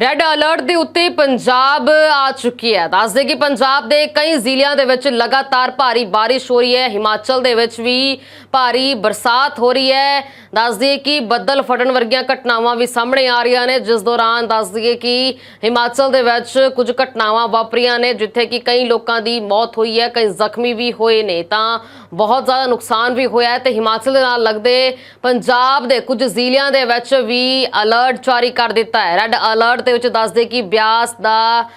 Red alert ਦੇ ਉੱਤੇ ਪੰਜਾਬ ਆ ਚੁੱਕੀ ਹੈ। ਦੱਸਦੇ ਕਿ ਪੰਜਾਬ ਦੇ ਕਈ ਜ਼ਿਲ੍ਹਿਆਂ ਦੇ ਵਿੱਚ ਲਗਾਤਾਰ ਭਾਰੀ ਬਾਰਿਸ਼ ਹੋ ਰਹੀ ਹੈ। ਹਿਮਾਚਲ ਦੇ ਵਿੱਚ ਵੀ ਭਾਰੀ ਬਰਸਾਤ ਹੋ ਰਹੀ ਹੈ। ਦੱਸਦੇ ਕਿ ਬੱਦਲ ਫਟਣ ਵਰਗੀਆਂ ਘਟਨਾਵਾਂ ਵੀ ਸਾਹਮਣੇ ਆ ਰਹੀਆਂ ਨੇ। ਜਿਸ ਦੌਰਾਨ ਦੱਸਦੇ ਕਿ ਹਿਮਾਚਲ ਦੇ ਵਿੱਚ ਕੁਝ ਘਟਨਾਵਾਂ ਵਾਪਰੀਆਂ ਨੇ, ਜਿੱਥੇ ਕਿ ਕਈ ਲੋਕਾਂ ਦੀ ਮੌਤ ਹੋਈ ਹੈ, ਕਈ ਜ਼ਖਮੀ ਵੀ ਹੋਏ ਨੇ। ਤਾਂ ਬਹੁਤ ਜ਼ਿਆਦਾ ਨੁਕਸਾਨ ਵੀ ਹੋਇਆ ਹੈ ਤੇ ਹਿਮਾਚਲ ਦੇ ਨਾਲ ਲੱਗਦੇ ਪੰਜਾਬ ਦੇ ਕੁਝ ਜ਼ਿਲ੍ਹਿਆਂ ਦੇ ਵਿੱਚ ਵੀ ਅਲਰਟ ਜਾਰੀ ਕਰ ਦਿੱਤਾ ਹੈ। ਰੈੱਡ ਅਲਰਟ ਦੇ ਵਿੱਚ ਦੱਸਦੇ ਕਿ ਬਿਆਸ ਦਾ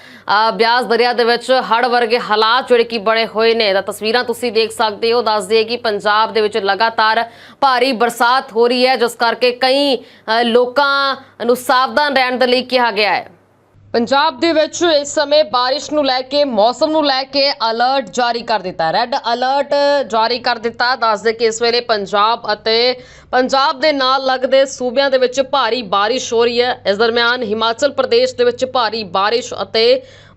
ਬਿਆਸ ਦਰਿਆ ਦੇ ਵਿੱਚ ਹੜ੍ਹ ਵਰਗੇ ਹਾਲਾਤ ਜਿਹੜੇ ਕਿ ਬਣੇ ਹੋਏ ਨੇ। ਤਾਂ ਤਸਵੀਰਾਂ ਤੁਸੀਂ ਦੇਖ ਸਕਦੇ ਹੋ। ਦੱਸਦੇ ਕਿ ਪੰਜਾਬ ਦੇ ਵਿੱਚ ਲਗਾਤਾਰ ਭਾਰੀ ਬਰਸਾਤ ਹੋ ਰਹੀ ਹੈ, ਜਿਸ ਕਰਕੇ ਕਈ ਲੋਕਾਂ ਨੂੰ ਸਾਵਧਾਨ ਰਹਿਣ ਦੇ ਲਈ ਕਿਹਾ ਗਿਆ ਹੈ। ਪੰਜਾਬ ਦੇ ਵਿੱਚ ਇਸ ਸਮੇਂ ਬਾਰਿਸ਼ ਨੂੰ ਲੈ ਕੇ, ਮੌਸਮ ਨੂੰ ਲੈ ਕੇ ਅਲਰਟ ਜਾਰੀ ਕਰ ਦਿੱਤਾ। ਰੈੱਡ ਅਲਰਟ ਜਾਰੀ ਕਰ ਦਿੱਤਾ। ਦੱਸਦੇ ਕਿ ਇਸ ਵੇਲੇ ਪੰਜਾਬ ਅਤੇ ਪੰਜਾਬ ਦੇ ਨਾਲ ਲੱਗਦੇ ਸੂਬਿਆਂ ਦੇ ਵਿੱਚ ਭਾਰੀ ਬਾਰਿਸ਼ ਹੋ ਰਹੀ ਹੈ। ਇਸ ਦਰਮਿਆਨ ਹਿਮਾਚਲ ਪ੍ਰਦੇਸ਼ ਦੇ ਵਿੱਚ ਭਾਰੀ ਬਾਰਿਸ਼ ਅਤੇ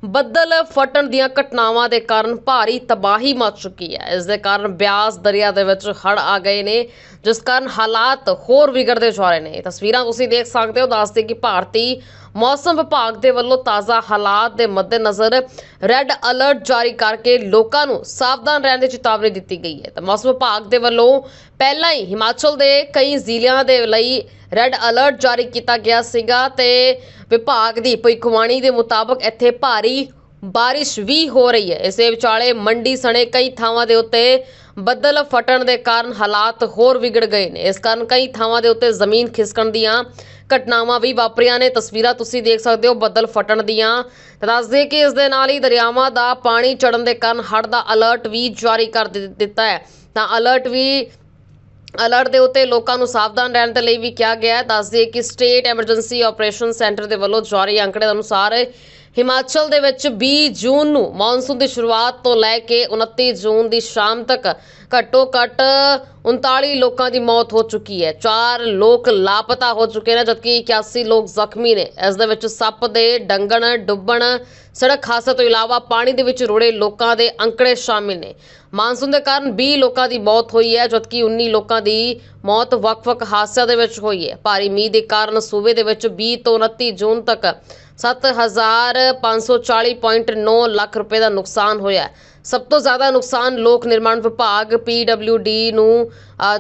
ਬੱਦਲ ਫਟਣ ਦੀਆਂ ਘਟਨਾਵਾਂ ਦੇ ਕਾਰਨ ਭਾਰੀ ਤਬਾਹੀ ਮਚ ਚੁੱਕੀ ਹੈ। ਇਸ ਦੇ ਕਾਰਨ ਬਿਆਸ ਦਰਿਆ ਦੇ ਵਿੱਚ ਹੜ੍ਹ ਆ ਗਏ ਨੇ, ਜਿਸ ਕਾਰਨ ਹਾਲਾਤ ਹੋਰ ਵਿਗੜਦੇ ਜਾ ਰਹੇ ਨੇ। ਤਸਵੀਰਾਂ ਤੁਸੀਂ ਦੇਖ ਸਕਦੇ ਹੋ ਦੱਸਦੇ ਕਿ ਭਾਰਤੀ ਮੌਸਮ ਵਿਭਾਗ ਦੇ ਵੱਲੋਂ ਤਾਜ਼ਾ ਹਾਲਾਤ ਦੇ ਮੱਦੇਨਜ਼ਰ ਰੈੱਡ ਅਲਰਟ ਜਾਰੀ ਕਰਕੇ ਲੋਕਾਂ ਨੂੰ ਸਾਵਧਾਨ ਰਹਿਣ ਦੀ ਚੇਤਾਵਨੀ ਦਿੱਤੀ ਗਈ ਹੈ। ਤਾਂ ਮੌਸਮ ਵਿਭਾਗ ਦੇ ਵੱਲੋਂ ਪਹਿਲਾਂ ਹੀ ਹਿਮਾਚਲ ਦੇ ਕਈ ਜ਼ਿਲ੍ਹਿਆਂ ਦੇ ਲਈ ਰੈੱਡ ਅਲਰਟ ਜਾਰੀ ਕੀਤਾ ਗਿਆ ਸੀਗਾ ਤੇ ਵਿਭਾਗ ਦੀ ਭਵਿੱਖਬਾਣੀ ਦੇ ਮੁਤਾਬਕ ਇੱਥੇ ਭਾਰੀ ਬਾਰਿਸ਼ ਵੀ ਹੋ ਰਹੀ ਹੈ। ਇਸੇ ਵਿਚਾਲੇ ਮੰਡੀ ਸਣੇ ਕਈ ਥਾਵਾਂ ਦੇ ਉੱਤੇ ਬੱਦਲ ਫਟਣ ਦੇ ਕਾਰਨ ਹਾਲਾਤ ਹੋਰ ਵਿਗੜ ਗਏ ਨੇ। ਇਸ ਕਾਰਨ ਕਈ ਥਾਵਾਂ ਦੇ ਉੱਤੇ ਜ਼ਮੀਨ ਖਿਸਕਣ ਦੀਆਂ ਘਟਨਾਵਾਂ ਵੀ ਵਾਪਰੀਆਂ ਨੇ। ਤਸਵੀਰਾਂ ਤੁਸੀਂ ਦੇਖ ਸਕਦੇ ਹੋ ਬੱਦਲ ਫਟਣ ਦੀਆਂ। ਦੱਸਦੇ ਕਿ ਇਸ ਦੇ ਨਾਲ ਹੀ ਦਰਿਆਵਾਂ ਦਾ ਪਾਣੀ ਚੜਨ ਦੇ ਕਾਰਨ ਹੜ੍ਹ ਦਾ ਅਲਰਟ ਵੀ ਜਾਰੀ ਕਰ ਦਿ- ਦਿੱਤਾ ਹੈ। ਤਾਂ ਅਲਰਟ ਵੀ ਅਲਰਟ ਦੇ ਉੱਤੇ ਲੋਕਾਂ ਨੂੰ ਸਾਵਧਾਨ ਰਹਿਣ ਦੇ ਲਈ ਵੀ ਕਿਹਾ ਗਿਆ ਹੈ। ਦੱਸਦੇ ਕਿ ਸਟੇਟ ਐਮਰਜੈਂਸੀ ਆਪਰੇਸ਼ਨ ਸੈਂਟਰ ਦੇ ਵੱਲੋਂ ਜਾਰੀ ਅੰਕੜੇ ਅਨੁਸਾਰ ਹਿਮਾਚਲ ਦੇ ਵਿੱਚ 20 ਜੂਨ ਨੂੰ ਮੌਨਸੂਨ ਦੀ ਸ਼ੁਰੂਆਤ ਤੋਂ ਲੈ ਕੇ 29 ਜੂਨ ਦੀ ਸ਼ਾਮ ਤੱਕ ਘੱਟੋ ਘੱਟ 39 ਲੋਕਾਂ ਦੀ ਮੌਤ ਹੋ ਚੁੱਕੀ ਹੈ। 4 ਲੋਕ ਲਾਪਤਾ ਹੋ ਚੁੱਕੇ ਨੇ, ਜਦਕਿ 81 ਲੋਕ ਜ਼ਖਮੀ ਨੇ। ਇਸ ਦੇ ਵਿੱਚ ਸੱਪ ਦੇ ਡੰਗਣ, ਡੁੱਬਣ, ਸੜਕ ਹਾਦਸੇ ਤੋਂ ਇਲਾਵਾ ਪਾਣੀ ਦੇ ਵਿੱਚ ਰੁੜੇ ਲੋਕਾਂ ਦੇ ਅੰਕੜੇ ਸ਼ਾਮਿਲ ਨੇ। ਮਾਨਸੂਨ ਦੇ ਕਾਰਨ 20 ਲੋਕਾਂ ਦੀ ਮੌਤ ਹੋਈ ਹੈ, ਜਦਕਿ 19 ਲੋਕਾਂ ਦੀ ਮੌਤ ਵੱਖ-ਵੱਖ ਹਾਦਸਿਆਂ ਦੇ ਵਿੱਚ ਹੋਈ ਹੈ। ਭਾਰੀ ਮੀਂਹ ਦੇ ਕਾਰਨ ਸੂਬੇ ਦੇ ਵਿੱਚ 20 ਤੋਂ 29 ਜੂਨ ਤੱਕ 7540.9 ਲੱਖ ਰੁਪਏ ਦਾ ਨੁਕਸਾਨ ਹੋਇਆ ਸਭ ਤੋਂ ਜ਼ਿਆਦਾ ਨੁਕਸਾਨ ਲੋਕ ਨਿਰਮਾਣ ਵਿਭਾਗ PWD ਨੂੰ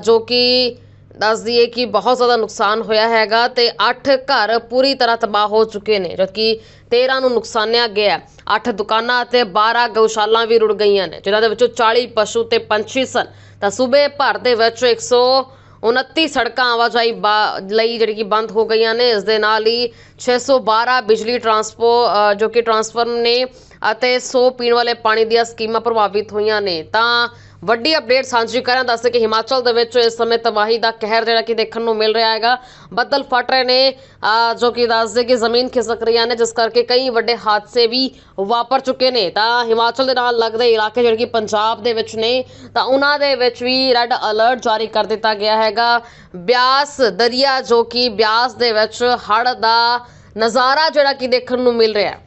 ਜੋ ਕਿ ਦੱਸ ਦਈਏ ਕਿ ਬਹੁਤ ਜ਼ਿਆਦਾ ਨੁਕਸਾਨ ਹੋਇਆ ਹੈਗਾ ਤੇ 8 ਘਰ ਪੂਰੀ ਤਰ੍ਹਾਂ ਤਬਾਹ ਹੋ ਚੁੱਕੇ ਨੇ, ਜਦਕਿ 13 ਨੂੰ ਨੁਕਸਾਨਿਆ ਗਿਆ 8 ਦੁਕਾਨਾਂ ਅਤੇ 12 ਗਊਸ਼ਾਲਾਂ ਵੀ ਰੁੜ ਗਈਆਂ ਨੇ, ਜਿਨ੍ਹਾਂ ਦੇ ਵਿੱਚੋਂ 40 ਪਸ਼ੂ ਤੇ ਪੰਛੀ ਸਨ। ਤਾਂ ਸੂਬੇ ਭਰ ਦੇ ਵਿੱਚ 100 29 ਸੜਕਾਂ ਆਵਾਜਾਈ ਬਾ- ਲਈ ਜਿਹੜੀ ਕਿ ਬੰਦ ਹੋ ਗਈਆਂ ਨੇ। ਇਸ ਦੇ ਨਾਲ ਹੀ 612 ਬਿਜਲੀ ਟਰਾਂਸਪੋ ਜੋ ਕਿ ਟਰਾਂਸਫਾਰਮ ਨੇ ਅਤੇ 100 ਪੀਣ ਵਾਲੇ ਪਾਣੀ ਦੀਆਂ ਸਕੀਮਾਂ ਪ੍ਰਭਾਵਿਤ ਹੋਈਆਂ ਨੇ। ਤਾਂ ਵੱਡੀ ਅਪਡੇਟ ਸਾਂਝੀ ਕਰਾਂ ਦੱਸਦੇ ਕਿ ਹਿਮਾਚਲ ਦੇ ਵਿੱਚ ਇਸ ਸਮੇਂ ਤਬਾਹੀ ਦਾ ਕਹਿਰ ਜਿਹੜਾ ਕਿ ਦੇਖਣ ਨੂੰ ਮਿਲ ਰਿਹਾ ਹੈਗਾ। ਬੱਦਲ ਫਟ ਰਹੇ ਨੇ ਜੋ ਕਿ ਦੱਸਦੇ ਕਿ ਜ਼ਮੀਨ ਖਿਸਕ ਰਹੀਆਂ ਨੇ, ਜਿਸ ਕਰਕੇ ਕਈ ਵੱਡੇ ਹਾਦਸੇ ਵੀ ਵਾਪਰ ਚੁੱਕੇ ਨੇ। ਤਾਂ ਹਿਮਾਚਲ ਦੇ ਨਾਲ ਲੱਗਦੇ ਇਲਾਕੇ ਜਿਹੜੇ ਕਿ ਪੰਜਾਬ ਦੇ ਵਿੱਚ ਨੇ, ਤਾਂ ਉਹਨਾਂ ਦੇ ਵਿੱਚ ਵੀ ਰੈੱਡ ਅਲਰਟ ਜਾਰੀ ਕਰ ਦਿੱਤਾ ਗਿਆ ਹੈਗਾ। ਬਿਆਸ ਦਰਿਆ ਜੋ ਕਿ ਬਿਆਸ ਦੇ ਵਿੱਚ ਹੜ੍ਹ ਦਾ ਨਜ਼ਾਰਾ ਜਿਹੜਾ ਕਿ ਦੇਖਣ ਨੂੰ ਮਿਲ ਰਿਹਾ ਹੈ।